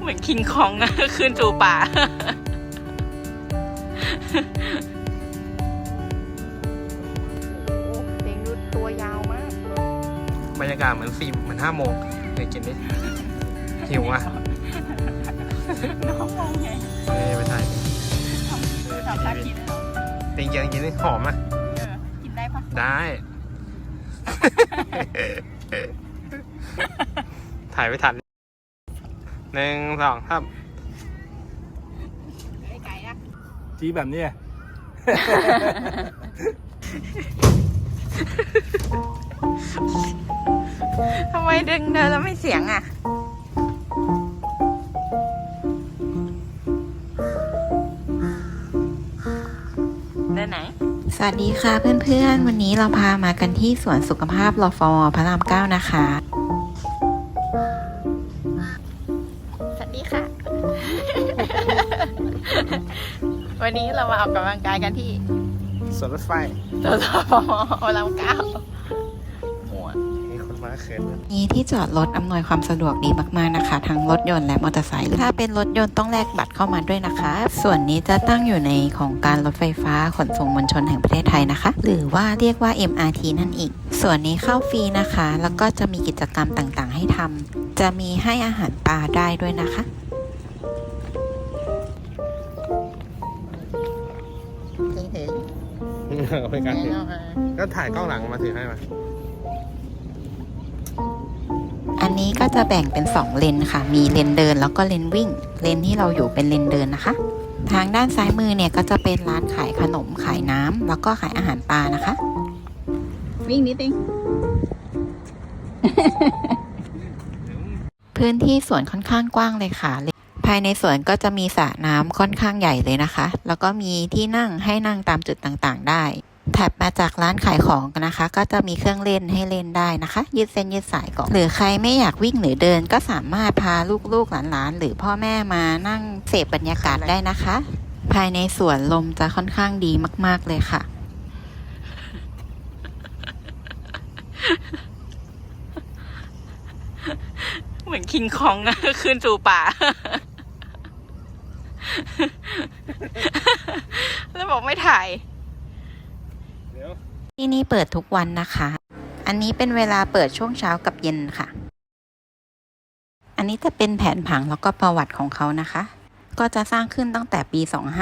เหมือนคิงคองอะขึ้นสู่ป่าโอ้เต็งดูตัวยาวมาก บรรยากาศเหมือนสี่เหมือนห้าโมงเคยกินดิหิวอะน้องมองไงเอ้ยไม่ใช่ทำตากินแล้วติงยังกินนี่หอมอะเออกินได้ปะได้ ถ่ายไม่ทันหนึ่งสองครับไอ้ไก่อะจีแบบเนี้ยทำไมดึงเดินแล้วไม่เสียงอะ สวัสดีค่ะเพื่อนๆ วันนี้เราพามากันที่สวนสุขภาพรอฟอพระรามเก้านะคะ สวัสดีค่ะ วันนี้เรามาออกกำลังกายกันที่สวนรถไฟสสพพระรามเก้าหัว มีคนมาเขินมีที่จอดรถอำนวยความสะดวกดีมากๆนะคะ ทั้งรถยนต์และมอเตอร์ไซค์ถ้าเป็นรถยนต์ต้องแลกบัตรเข้ามาด้วยนะคะ ส่วนนี้จะตั้งอยู่ในของการรถไฟฟ้าขนส่งมวลชนแห่งประเทศไทยนะคะ หรือว่าเรียกว่า MRT นั่นเองส่วนนี้เข้าฟรีนะคะ แล้วก็จะมีกิจกรรมต่างๆ ให้ทำจะมีให้อาหารปลาได้ด้วยนะคะถึงถึงเป็นการถือก็ถ่ายกล้องหลังมาถือให้มา อันนี้ก็จะแบ่งเป็น 2 เลนค่ะ มีเลนเดินแล้วก็เลนวิ่ง เลนที่เราอยู่เป็นเลนเดินนะคะ ทางด้านซ้ายมือเนี่ยก็จะเป็นร้านขายขนมขายน้ำแล้วก็ขายอาหารปลานะคะ วิ่งนิดนึงพื้นที่สวนค่อนข้างกว้างเลยค่ะ ภายในสวนก็จะมีสระน้ำค่อนข้างใหญ่เลยนะคะ แล้วก็มีที่นั่งให้นั่งตามจุดต่างๆ ได้ แถัดมาจากร้านขายของนะคะ ก็จะมีเครื่องเล่นให้เล่นได้นะคะ ยืดเส้นยืดสายก่อนหรือใครไม่อยากวิ่งหรือเดิน ก็สามารถพาลูกๆหลานๆ หรือพ่อแม่มานั่งเสพบรรยากาศได้นะคะ ภายในสวนลมจะค่อนข้างดีมาก ๆเลยค่ะ เหมือนคิงคองอะขึ้นสู่ป่า แล้วบอกไม่ถ่าย ที่นี่เปิดทุกวันนะคะ อันนี้เป็นเวลาเปิดช่วงเช้ากับเย็นค่ะ อันนี้จะเป็นแผนผังแล้วก็ประวัติของเขานะคะ ก็จะสร้างขึ้นตั้งแต่ปี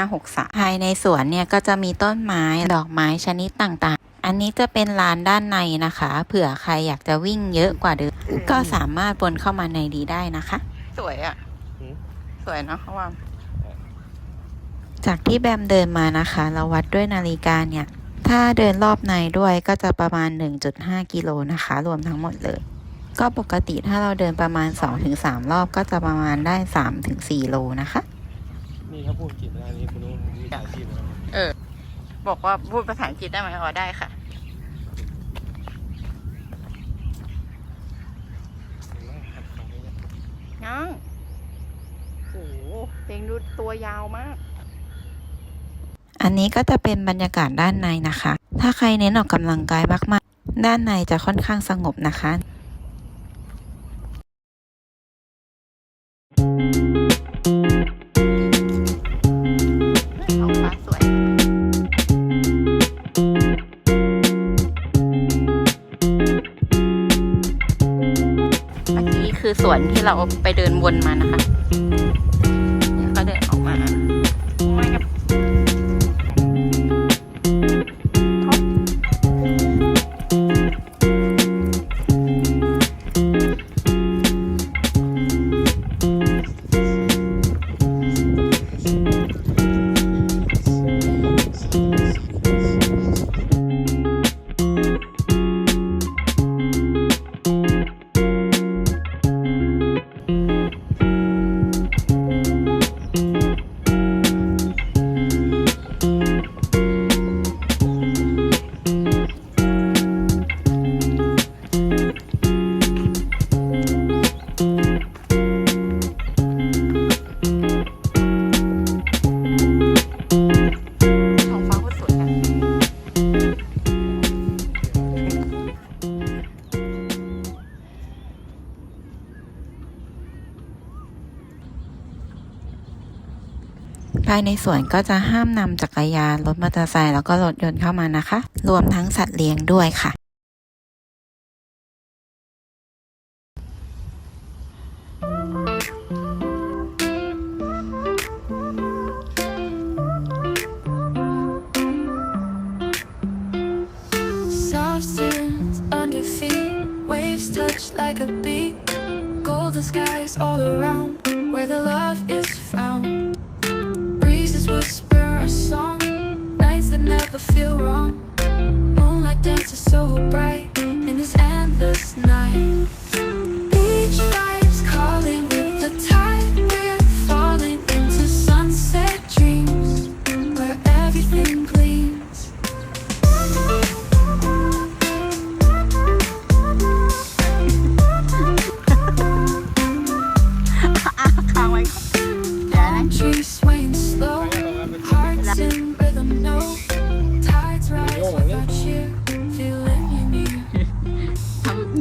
2563 ภายในสวนเนี่ยก็จะมีต้นไม้ดอกไม้ชนิดต่างๆ อันนี้จะเป็นลานด้านในนะคะ เผื่อใครอยากจะวิ่งเยอะกว่าเดิมก็สามารถวนเข้ามาในดีได้นะคะ สวยอะหืมสวยเนาะเขาว่าจากที่แบมเดินมานะคะ เราวัดด้วยนาฬิกาเนี่ย ถ้าเดินรอบในด้วยก็จะประมาณ 1.5 กิโลนะคะ รวมทั้งหมดเลย ก็ปกติถ้าเราเดินประมาณ 2-3 รอบก็จะประมาณได้ 3-4 โลนะคะ นี่เขาพูดอังกฤษนะนี่คุณรู้มีการชีพนะเออ บอกว่าพูดภาษาอังกฤษได้ไหมอ๋อได้ค่ะน้องโอ้โหเต็งดูตัวยาวมาก อันนี้ก็จะเป็นบรรยากาศด้านในนะคะ ถ้าใครเน้นออกกำลังกายมากๆ ด้านในจะค่อนข้างสงบนะคะท้องฟ้าสวยเมื่อกี้คือสวนที่เราไปเดินวนมานะคะ ภายในสวนก็จะห้ามนำจักรยานรถมอเตอร์ไซค์แล้วก็รถยนต์เข้ามานะคะ รวมทั้งสัตว์เลี้ยงด้วยค่ะ all around where the love is found. Never feel wrong. Moonlight dances so bright in this endless night.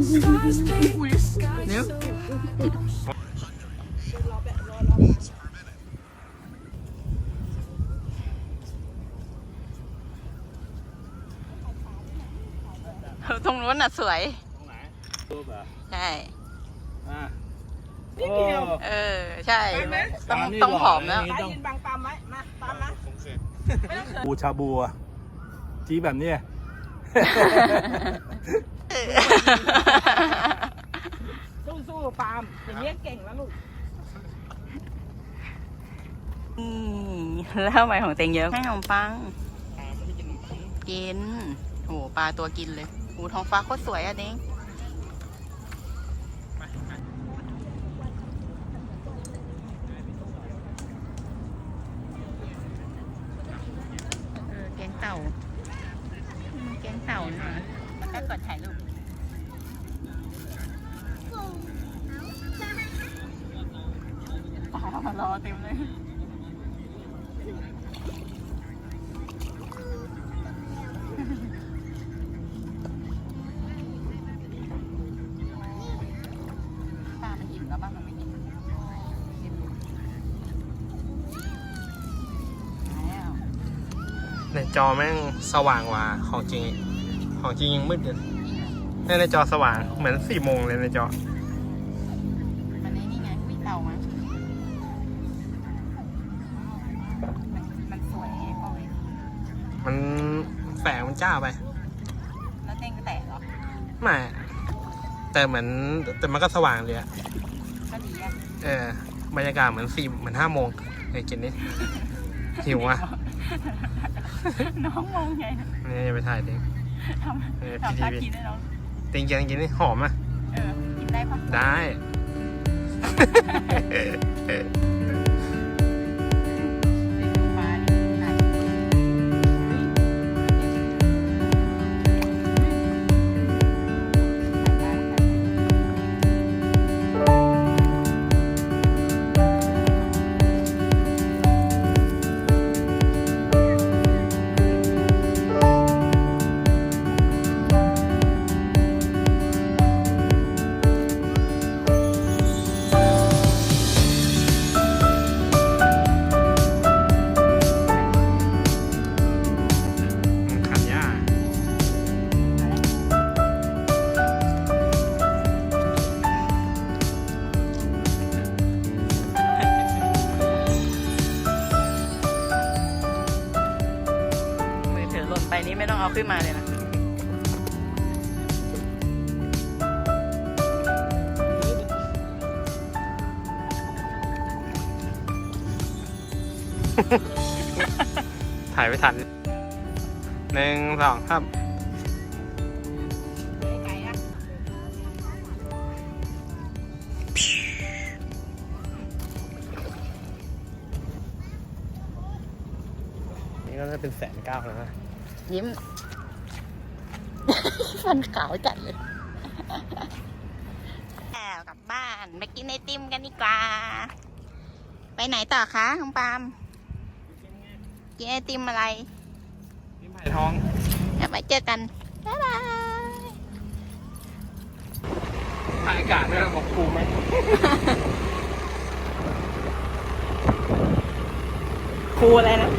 Stars paint the sky so ตรงนู้นน่ะสวย ตรงไหนรูปเหรอใช่อะนิดเดียวเออ ใช่ไปไหมต้องนี่ต้องหล่ผอมแล้วไปยืนบังปามไว้มาปามมาไม่ต้องเขินบูชาบัว จีแบบเนี้ย สู้ๆปามอย่างเงี้ยเก่งแล้วลูก นี่แล้วทำไมของเต็งเยอะให้ขนมปัง กินโหปลาตัวกินเลยโหท้องฟ้าโคตรสวยอะเด้งเออแกงเต่ามันแกงเต่านี่หว่า แล้วก็กดถ่ายรูปอ๋อรอเต็มเลยปลามันอิ่มแล้วบ้างมันไม่อิ่มอิ่มแล้วในจอแม่งสว่างว่าของจริง ของจริงยังมืดเลยในในจอสว่างเหมือนสี่โมงเลยในจอ มันนี่นี่ไงวิเต่ามามันมันสวยปอยมันแฝงมันจ้าไป แล้วเต้งก็แตกเหรอ ไม่ แต่เหมือนแต่มันก็สว่างเลยอะก็ดีอะเออบรรยากาศเหมือนสี่เหมือนห้าโมงเฮ้ยกินดิหิวอะ น้องมองไง นี่จะไปถ่ายเอง ทเออำพี่ทำท่าดีกินได้น้องติงกินกินนี่หอมอะ เออ กินได้ปะ ได้ ถ่ายไม่ทันหนึ่งสองครับไกลอะนี่ก็จะเป็นแสนเก้าแล้วนะยิ้ม ฟันขาวจัดเลยแอบกลับบ้านไปกินไอติมกันดีกว่า ไปไหนต่อคะคุณปาล์ม กินไอติมอะไรนี่ไผ่ทองเดี๋ยวไปเจอกัน บ๊ายบายถ่ายอากาศด้วยนะบอกครูไหมครูอะไรนะ